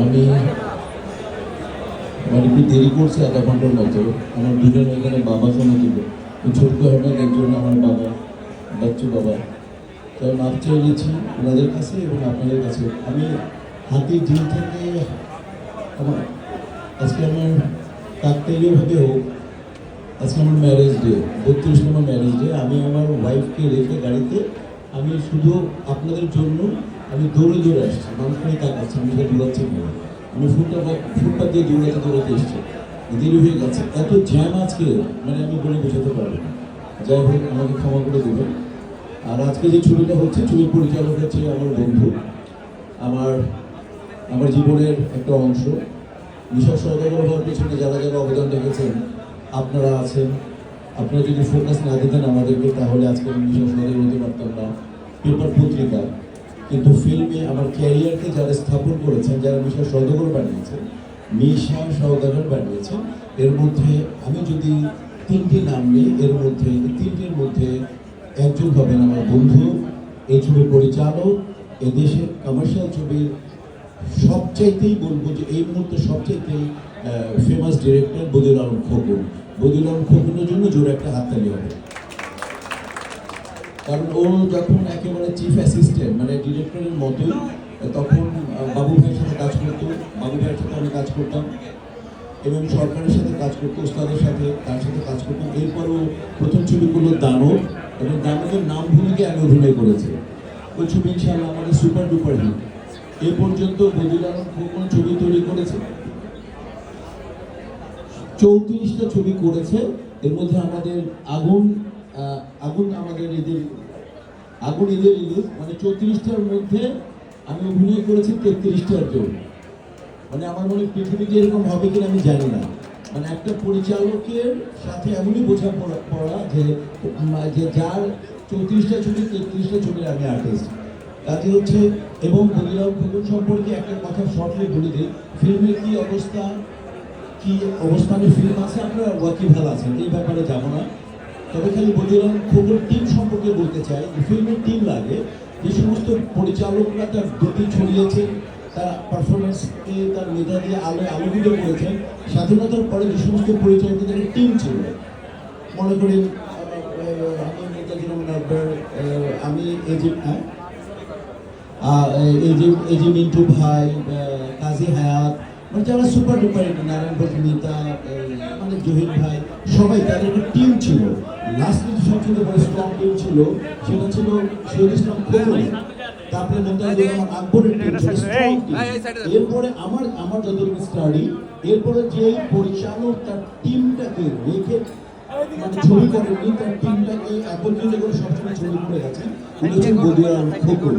আমি মানে একটু দেরি করছে আধা ঘণ্টার মতো? আমার দুজন এখানে বাবা জমা দিল ছোট্ট আহমেদ একজন আমার বাবা, বাচ্চু বাবা। তো আমি মাপ চেয়ে নিয়েছি ওনাদের কাছে এবং আপনাদের কাছে। আমি হাতির ডিম থেকে আমার আজকে আমার কাকতালীয়ভাবে হোক, আজকে আমার ম্যারেজ ডে বত্রিশ নম্বর ম্যারেজ ডে আমি আমার ওয়াইফকে রেখে গাড়িতে আমি শুধু আপনাদের জন্য আমি দৌড়ে দৌড়ে আসছি মানুষ করে তাকাচ্ছে, আমি সেটা দৌড়াচ্ছি না আমি ফুটপাথ ফুটপাথ দিয়ে দৌড়াতে দৌড়াতে এসছি। দেরি হয়ে গেছে। এত জ্যাম আজকে মানে আমি বলে বোঝাতে পারব না। যাই হোক, আমাকে ক্ষমা করে দেবেন। আর আজকে যে ছবিটা হচ্ছে, ছবির পরিচালক হচ্ছে আমার বন্ধু। আমার আমার জীবনের একটা অংশ। বিশাল সদাগর হওয়ার পেছনে যারা যারা অবদান রেখেছেন, আপনারা আছেন। আপনারা যদি ফোকাস না দিতেন আমাদেরকে, তাহলে আজকে আমি বিশাল সদাগর হতে পারতাম না। পেপার পত্রিকা। কিন্তু ফিল্মে আমার ক্যারিয়ারকে যারা স্থাপন করেছেন, যারা বিশাল সদাগর বানিয়েছেন, মিশা সৌদাগর বানিয়েছেন, এর মধ্যে আমি যদি তিনটি নাম নিই, এর মধ্যে, তিনটির মধ্যে একজন হবেন আমার বন্ধু, এই ছবির পরিচালক, এদেশের কমার্শিয়াল ছবির সবচাইতেই বলব যে এই মুহূর্তে সবচাইতেই ফেমাস ডিরেক্টর বদিউল আলম খোকন। বদিউল খোকনের জন্য জোরে একটা হাততালি হবে। কারণ ও যখন একেবারে চিফ অ্যাসিস্ট্যান্ট মানে ডিরেক্টরের মতোই তখন বাবু ভাইয়ের সাথে কাজ করতো, বাবু ভাইয়ের সাথে আমি কাজ করতাম এবং সরকারের সাথে কাজ করতো, ওস্তাদের সাথে তার সাথে কাজ করতাম। এরপরও প্রথম ছবি করল দানব এবং দানবের নাম গিয়ে আমি অভিনয় করেছি। ওই ছবি ইনশাআল্লাহ আমাদের সুপার ডুপার হিট এ পর্যন্ত বদিউল আলম খোকন ছবি তৈরি করেছে। চৌত্রিশটা ছবি করেছে। এর মধ্যে আমাদের আগুন আগুন আমাদের ঈদের আগুন ঈদের রিলিজ মানে চৌত্রিশটার মধ্যে আমি অভিনয় করেছি তেত্রিশটার জন্য। মানে আমার মনে পৃথিবীতে এরকম হবে কিনা আমি জানি না। মানে একটা পরিচালকের সাথে এমনই বোঝা পড়া- যে যে যার চৌত্রিশটা ছবি, তেত্রিশটা ছবির আমি আর্টিস্ট কাজে হচ্ছে, এবং বদিরাম খোকন সম্পর্কে একটা কথা শর্টলি বলে দিই। ফিল্মের কী অবস্থা? কি অবস্থানে ফিল্ম আছে আপনারা? ওয়াকিভাল আছেন এই ব্যাপারে যাব না। তবে খালি বদিরাম খোকন টিম সম্পর্কে বলতে চাই ফিল্মের টিম লাগে। যে সমস্ত পরিচালকরা তার গতি ছড়িয়েছেন, তার পারফরমেন্সকে তার মেধা দিয়ে আলোয় আলোকিত করেছেন, স্বাধীনতার পরে যে সমস্ত পরিচালকদের টিম ছিল। মনে করি আমি নেতাজি রহমান আকবর আমি যে এই যে মিন্টু ভাই কাজী হায়াত মানে যারা সুপার ডুপার নারায়ণ ভট্ট নেতা মানে জহির ভাই, সবাই তাদের একটা টিম ছিল। লাস্ট কিন্তু সবচেয়ে বড় স্ট্রং টিম ছিল সেটা ছিল শহীদ ইসলাম খোকন তারপরে মোতায়েন রহমান আকবরের। এরপরে আমার আমার যতটুকু স্টাডি এরপরে যে পরিচালক তার টিমটাকে রেখে মানে ছবি করেননি তার টিমটাকে একত্রিত করে সবসময় ছবি করে গেছেন উনি হচ্ছেন বদিয়ার খোকন।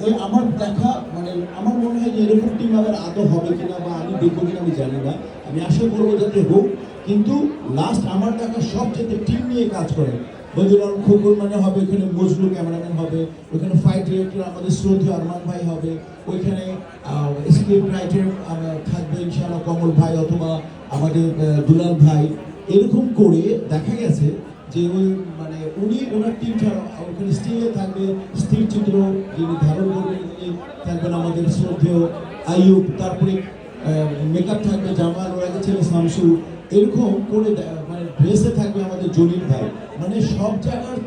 তো আমার দেখা মানে আমার মনে হয় যে এরকম টিম আবার আদৌ হবে কিনা বা আমি দেখব কিনা আমি জানি না। আমি আশা করব যাতে হোক, কিন্তু লাস্ট আমার দেখা সবচেয়ে টিম নিয়ে কাজ করে। বদিউল খোকন মানে হবে ওখানে মজলু ক্যামেরাম্যান হবে ওখানে ফাইট ডিরেক্টর আমাদের শ্রদ্ধেয় আরমান ভাই হবে, ওইখানে স্ক্রিপ্ট রাইটার থাকবে ইনশাআল্লাহ কমল ভাই অথবা আমাদের দুলাল ভাই। এরকম করে দেখা গেছে যে ওই মানে উনি, ওনার টিম ছাড়া ওখানে স্টিলে থাকবে, স্থির চিত্র যিনি ধারণ করবেন, তিনি থাকবেন আমাদের শ্রদ্ধেয় আইয়ুব। তারপরে মেকআপ থাকবে জামাল ওরা ছেলে শামসু। এরকম করে মানে ড্রেসে থাকবে আমাদের জলিল ভাই। মানে সব জায়গার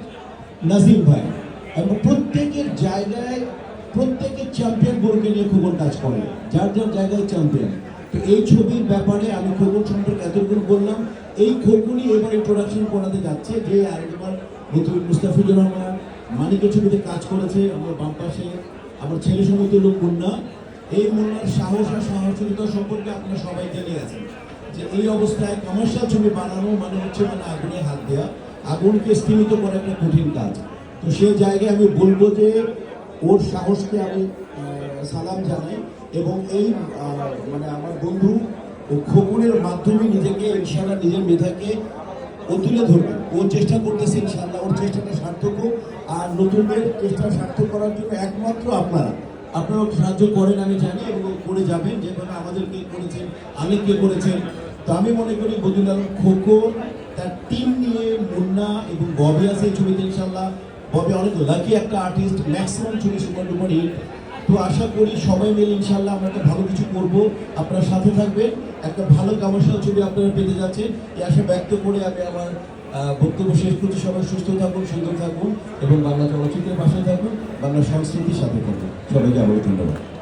নাজিম ভাই। এবং প্রত্যেকের জায়গায়, প্রত্যেকের চ্যাম্পিয়ন বোর্ডকে নিয়ে খবর কাজ করে। যার যার জায়গায় চ্যাম্পিয়ন তো এই ছবির ব্যাপারে আমি খবর সম্পর্কে এতটুকু বললাম। এই খবরই এবার ইন্ট্রোডাকশন করাতে যাচ্ছে, যে আরেকবার নতুন মুস্তাফিজুর রহমান মানিকের ছবিতে কাজ করেছে, আমার বাম পাশে আমার ছেলে সমতুল্য মুন্না। এই মুন্নার সাহস আর সাহসিকতা সম্পর্কে আপনারা সবাই জেনে আছেন যে এই অবস্থায় কমার্শিয়াল ছবি বানানো মানে হচ্ছে মানে আগুনে হাত দেওয়া আগুনকে স্থিমিত করা একটা কঠিন কাজ। তো সেই জায়গায় আমি বলব যে ওর সাহসকে আমি সালাম জানাই এবং এই মানে আমার বন্ধু ও খোকনের মাধ্যমে নিজেকে ইনশাল্লাহ নিজের মেধাকে ও তুলে ধরবে। ও চেষ্টা করতেছে ইনশাল্লাহ ওর চেষ্টাটা সার্থক হোক। আর নতুনদের চেষ্টা সার্থক করার জন্য একমাত্র আপনারা। আপনারা সাহায্য করেন, আমি জানি, এবং করে যাবেন। যেভাবে আমাদেরকে করেছেন অনেককে করেছেন। তো আমি মনে করি বদুল আলম খোকন তার টিম নিয়ে মুন্না এবং ববি আছে এই ছবিতে ইনশাল্লাহ ববি অনেক লাকি একটা আর্টিস্ট ম্যাক্সিমাম ছবি সুপার ডুপার হিট তো আশা করি সবাই মিলে ইনশাল্লাহ আমরা একটা ভালো কিছু করব। আপনারা সাথে থাকবেন। একটা ভালো কামাশাল ছবি আপনারা পেতে যাচ্ছেন। এই আশা ব্যক্ত করে আমি আমার বক্তব্য শেষ করছি। সবাই সুস্থ থাকুন, সুন্দর থাকুন এবং বাংলা চলচ্চিত্রের পাশে থাকুন, বাংলা সংস্কৃতির সাথে থাকুন। সবাইকে আবার ধন্যবাদ।